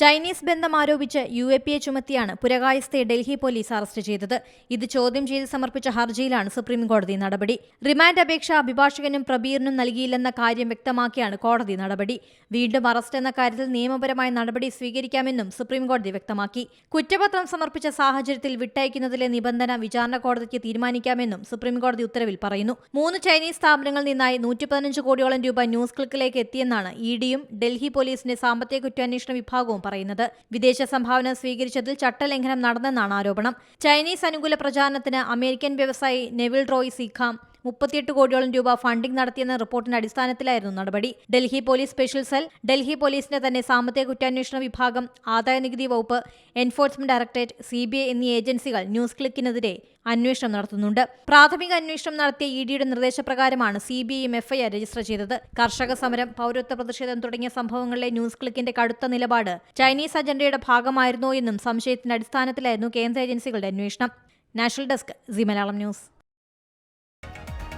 Chinese ബന്ധം ആരോപിച്ച് U A P A ചുമത്തിയാണ് പുരകായസ്ഥയെ ഡൽഹി പോലീസ് അറസ്റ്റ് ചെയ്തത്. ഇത് ചോദ്യം ചെയ്ത് സമർപ്പിച്ച ഹർജിയിലാണ് സുപ്രീംകോടതി നടപടി. റിമാൻഡ് അപേക്ഷ അഭിഭാഷകനും പ്രബീറിനും നൽകിയില്ലെന്ന കാര്യം വ്യക്തമാക്കിയാണ് കോടതി നടപടി. വീണ്ടും അറസ്റ്റ് എന്ന കാര്യത്തിൽ നിയമപരമായ നടപടി സ്വീകരിക്കാമെന്നും സുപ്രീംകോടതി വ്യക്തമാക്കി. കുറ്റപത്രം സമർപ്പിച്ച സാഹചര്യത്തിൽ വിട്ടയക്കുന്നതിലെ നിബന്ധന വിചാരണ കോടതിക്ക് തീരുമാനിക്കാമെന്നും സുപ്രീംകോടതി ഉത്തരവിൽ പറയുന്നു. മൂന്ന് ചൈനീസ് സ്ഥാപനങ്ങളിൽ നിന്നായി നൂറ്റി പതിനഞ്ച് കോടിയോളം രൂപ ന്യൂസ് ക്ലിക്കിലേക്ക് എത്തിയെന്നാണ് ഇ ഡിയും ഡൽഹി പോലീസിന്റെ സാമ്പത്തിക കുറ്റാന്വേഷണ വിഭാഗവും പറയുന്നത്. വിദേശ സംഭാവന സ്വീകരിച്ചതിൽ ചട്ടലംഘനം നടന്നെന്നാണ് ആരോപണം. ചൈനീസ് അനുകൂല പ്രചാരണത്തിന് അമേരിക്കൻ വ്യവസായി നെവിൽ റോയ് സിഖാം മുപ്പത്തിയെട്ട് കോടിയോളം രൂപ ഫണ്ടിംഗ് നടത്തിയെന്ന റിപ്പോർട്ടിന്റെ അടിസ്ഥാനത്തിലായിരുന്നു നടപടി. Delhi police special cell Delhi പോലീസിന്റെ തന്നെ സാമ്പത്തിക കുറ്റാന്വേഷണ വിഭാഗം ആദായ നികുതി വകുപ്പ് എൻഫോഴ്സ്മെന്റ് ഡയറക്ടറേറ്റ് സി എന്നീ ഏജൻസികൾ ന്യൂസ് ക്ലിക്കിനെതിരെ അന്വേഷണം നടത്തുന്നുണ്ട്. പ്രാഥമിക അന്വേഷണം നടത്തിയ ഇ ഡിയുടെ നിർദ്ദേശപ്രകാരമാണ് സി ബി ഐയും എഫ്ഐആർ രജിസ്റ്റർ ചെയ്തത്. കർഷക സമരം പൗരത്വ പ്രതിഷേധം തുടങ്ങിയ സംഭവങ്ങളിലെ ന്യൂസ് ക്ലിക്കിന്റെ കടുത്ത നിലപാട് ചൈനീസ് അജണ്ടയുടെ ഭാഗമായിരുന്നോ എന്നും സംശയത്തിന്റെ അടിസ്ഥാനത്തിലായിരുന്നു കേന്ദ്ര ഏജൻസികളുടെ അന്വേഷണം. National desk Zee Malayalam news.